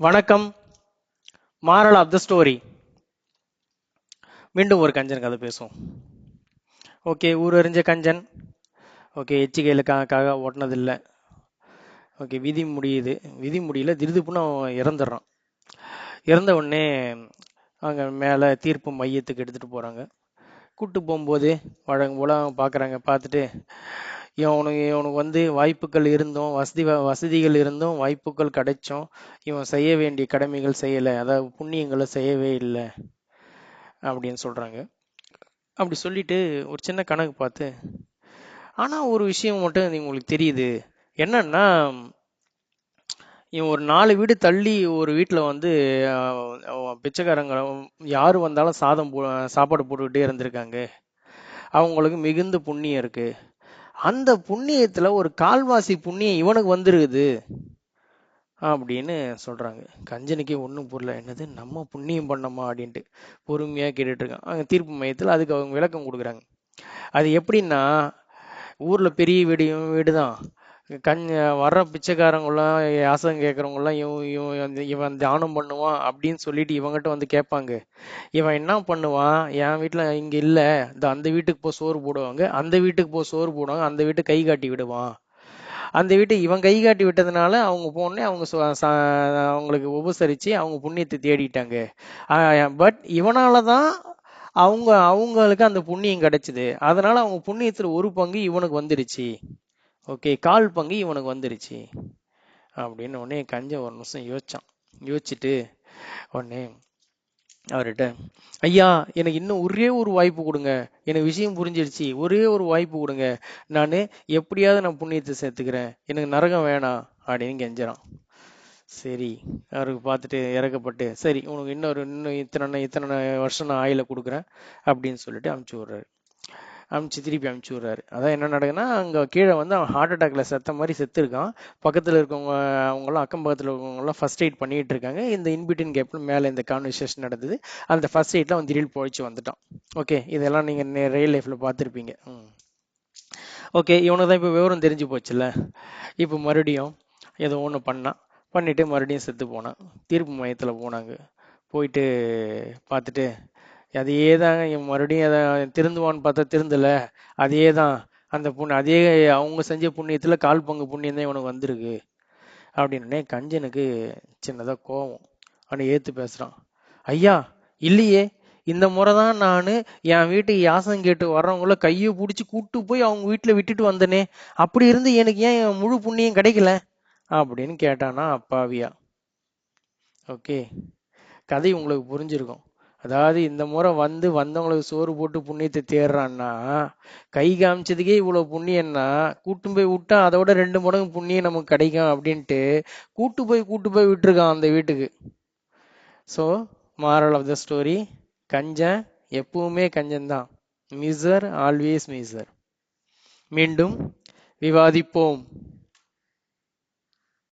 வணக்கம். Moral of the story மீண்டும் ஒரு கஞ்சன் கதை பேசுவோம். ஓகே ஊர் அறிஞ்ச கஞ்சன். ஓகே எச்சிக்கையிலுக்காக ஓட்டினதில்லை. ஓகே விதி முடியுது. விதி முடியல திருதுப்புன்னு அவன் இறந்துடுறான். இறந்த உடனே அங்கே மேலே தீர்ப்பு மையத்துக்கு எடுத்துகிட்டு போகிறாங்க கூப்பிட்டு போகும்போது வழங்க உலகம் பார்க்குறாங்க பார்த்துட்டு இவனுக்கு இவனுக்கு வந்து வாய்ப்புகள் இருந்தும் வசதி வ- வசதிகள் இருந்தும் வாய்ப்புகள் கிடைச்சும் இவன் செய்ய வேண்டிய கடமைகள் செய்யலை அதாவது புண்ணியங்களை செய்யவே இல்லை அப்படின்னு சொல்கிறாங்க அப்படி சொல்லிட்டு ஒரு சின்ன கணக்கு பார்த்து ஆனால் ஒரு விஷயம் மட்டும் உங்களுக்கு தெரியுது. என்னன்னா இவன் ஒரு நாலு வீடு தள்ளி ஒரு வீட்டில் வந்து பிச்சைக்காரங்க யார் வந்தாலும் சாதம் போ சாப்பாடு போட்டுக்கிட்டே இருந்திருக்காங்க. அவங்களுக்கு மிகுந்த புண்ணியம் இருக்குது அந்த புண்ணியத்துல ஒரு கால்வாசி புண்ணியம் இவனுக்கு வந்துருக்குது அப்படின்னு சொல்றாங்க. கஞ்சனுக்கே ஒன்றும் புரியல. என்னது? நம்ம புண்ணியம் பண்ணோமா அப்படின்ட்டு பொறுமையா கேட்டுட்டு இருக்கான். அங்க தீர்ப்பு மையத்தில் அதுக்கு அவங்க விளக்கம் கொடுக்குறாங்க. அது எப்படின்னா ஊர்ல பெரிய வீடு வீடுதான். வீடு தான் கண் வர்ற பிச்சைக்காரங்களாம் யாசகம் கேட்குறவங்களாம் இவன் இவன் இவன் தியானம் பண்ணுவான் அப்படின்னு சொல்லிட்டு இவங்ககிட்ட வந்து கேட்பாங்க. இவன் என்ன பண்ணுவான்? என் வீட்டில் இங்கே இல்லை. இந்த அந்த வீட்டுக்கு போய் சோறு போடுவாங்க. அந்த வீட்டுக்கு போய் சோறு போடுவாங்க. அந்த வீட்டு கை காட்டி விடுவான். அந்த வீட்டை இவன் கை காட்டி விட்டதுனால அவங்க போனே அவங்க ச- அவங்களுக்கு உபசரித்து அவங்க புண்ணியத்தை தேடிட்டாங்க. பட் இவனால தான் அவங்க அவங்களுக்கு அந்த புண்ணியம் கிடைச்சிது. அதனால அவங்க புண்ணியத்தில் ஒரு பங்கு இவனுக்கு வந்துருச்சு. ஓகே கால் பங்கு இவனுக்கு வந்துருச்சு. அப்படின்னு உடனே கஞ்ச ஒரு நிமிஷம் யோசிச்சான். யோசிச்சுட்டு உடனே அவர்கிட்ட ஐயா எனக்கு இன்னும் ஒரே ஒரு வாய்ப்பு கொடுங்க. எனக்கு விஷயம் புரிஞ்சிருச்சு. ஒரே ஒரு வாய்ப்பு கொடுங்க. நான் எப்படியாவது நான் புண்ணியத்தை சேர்த்துக்கிறேன். எனக்கு நரகம் வேணாம். அப்படின்னு கெஞ்சிறான். சரி அவருக்கு பார்த்துட்டு இறக்கப்பட்டு சரி உனக்கு இன்னொரு இன்னும் இத்தனை இத்தனை வருஷம் நான் ஆயில கொடுக்குறேன். அப்படின்னு சொல்லிட்டு அமுச்சு விட்றாரு. அமுச்சு திருப்பி அமுச்சு விட்றாரு. அதான் என்ன நடக்குதுன்னா அங்கே கீழே வந்து அவன் ஹார்ட் அட்டாக்ல செத்த மாதிரி செத்துருக்கான். பக்கத்தில் இருக்கவங்க அவங்களாம் அக்கம் பக்கத்தில் இருக்கவங்கலாம் ஃபர்ஸ்ட் எய்ட் பண்ணிட்டு இருக்காங்க. இந்த இன்பிட்டின் கேப்ல மேலே இந்த கான்வர்சேஷன் நடந்தது. அந்த ஃபர்ஸ்ட் எய்ட்ல அவன் திடீர்னு பொழைச்சு வந்துட்டான். ஓகே இதெல்லாம் நீங்கள் ரியல் லைஃப்ல பார்த்துருப்பீங்க. ம். ஓகே இவனுக்கு தான் இப்போ விவரம் தெரிஞ்சு போச்சுல்ல. இப்போ மறுபடியும் ஏதோ ஒன்று பண்ணான். பண்ணிட்டு மறுபடியும் செத்து போனான். தீர்ப்பு மையத்தில் போனாங்க. போயிட்டு பார்த்துட்டு அதையே தாங்க மறுபடியும் அதை திருந்துவான்னு பார்த்தா திருந்தல. அதே தான் அந்த புண்ணு அதே அவங்க செஞ்ச புண்ணியத்தில் கால் பங்கு புண்ணியம் தான் இவனுக்கு வந்திருக்கு. அப்படின்னே கஞ்சனுக்கு சின்னதாக கோவம். அவனை ஏற்று பேசுகிறான் ஐயா இல்லையே இந்த முறை தான் நான் என் வீட்டுக்கு யாசம் கேட்டு வர்றவங்கள கையை பிடிச்சி கூட்டு போய் அவங்க வீட்டில் விட்டுட்டு வந்தனே. அப்படி இருந்து எனக்கு ஏன் என் முழு புண்ணியம் கிடைக்கல? அப்படின்னு கேட்டானா அப்பாவியா. ஓகே கதை உங்களுக்கு புரிஞ்சிருக்கும். அதாவது இந்த முறை வந்து வந்தவங்களுக்கு சோறு போட்டு புண்ணியத்தை தேடுறான்னா கை காமிச்சதுக்கே இவ்வளோ புண்ணியம்னா கூட்டு போய் விட்டா அதோட ரெண்டு மடங்கு புண்ணியம் நமக்கு கிடைக்கும் அப்படின்ட்டு கூட்டு போய் கூட்டு போய் விட்டுருக்கான் அந்த வீட்டுக்கு. So moral of the story கஞ்சன் எப்பவுமே கஞ்சன்தான். மிசர் ஆல்வேஸ் மிசர் மீண்டும் விவாதிப்போம்.